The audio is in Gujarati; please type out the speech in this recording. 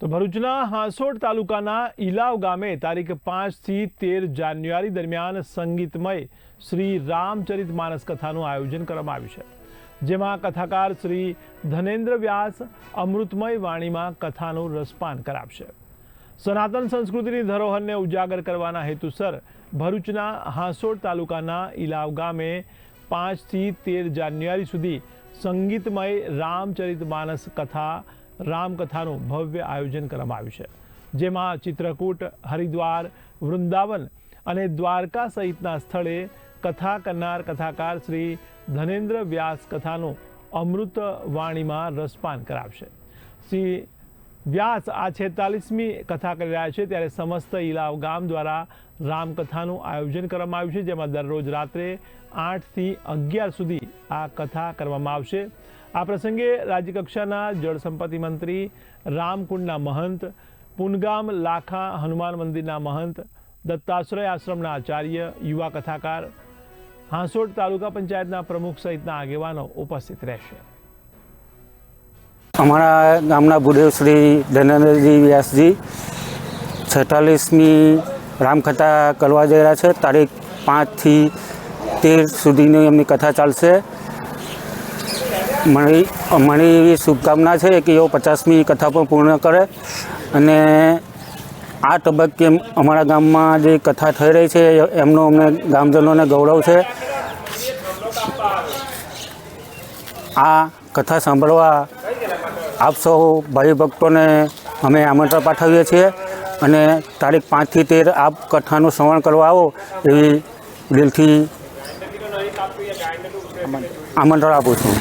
તો ભરૂચના હાંસોડ તાલુકાના ઇલાવ ગામે તારીખ પાંચથી તેર જાન્યુઆરી દરમિયાન સંગીતમય શ્રી રામચરિત માનસ કથાનું આયોજન કરવામાં આવ્યું છે, જેમાં કથાકાર શ્રી ધનેન્દ્ર વ્યાસ અમૃતમય વાણીમાં કથાનું રસપાન કરાવશે. સનાતન સંસ્કૃતિની ધરોહરને ઉજાગર કરવાના હેતુસર ભરૂચના હાંસોડ તાલુકાના ઇલાવ ગામે પાંચથી તેર જાન્યુઆરી સુધી સંગીતમય રામચરિત માનસ કથા રામકથાનું ભવ્ય આયોજન કરવામાં આવ્યું છે, જેમાં ચિત્રકૂટ, હરિદ્વાર, વૃંદાવન અને દ્વારકા સહિતના સ્થળે કથા કરનાર કથાકાર શ્રી ધનેન્દ્ર વ્યાસ કથાનું અમૃત વાણીમાં રસપાન કરાવશે. શ્રી વ્યાસ આ છેતાલીસમી કથા કરી રહ્યા છે ત્યારે સમસ્ત ઈલાવ ગામ દ્વારા રામકથાનું આયોજન કરવામાં આવ્યું છે, જેમાં દરરોજ રાત્રે આઠથી અગિયાર સુધી આ કથા કરવામાં આવશે. આ પ્રસંગે રાજ્યકક્ષાના જળ સંપત્તિ મંત્રી રામકુંડના મહંત, પુનગામ લાખા હનુમાન મંદિરના મહંત, દત્તાશ્રય આશ્રમના આચાર્ય, યુવા કથાકાર હાંસોડ તાલુકા પંચાયતના પ્રમુખ સહિતના આગેવાનો ઉપસ્થિત રહેશે. અમારા ગામના ભૂદેવ શ્રી ધનેન્દ્રજી વ્યાસજી છેતાલીસમી રામકથા કરવા જઈ રહ્યા છે. તારીખ પાંચથી તેર સુધીની એમની કથા ચાલશે. મળી મારી એવી શુભકામના છે કે એઓ પચાસમી કથા પણ પૂર્ણ કરે અને આ તબક્કે અમારા ગામમાં જે કથા થઈ રહી છે એમનો અમને ગામજનોને ગૌરવ છે. આ કથા સાંભળવા આપ સૌ ભાઈ ભક્તોને અમે આમંત્રણ પાઠવીએ છીએ અને તારીખ પાંચથી તેર આપ કથાનું શ્રવણ કરવા આવો એવી દિલથી આમંત્રણ આપું છું.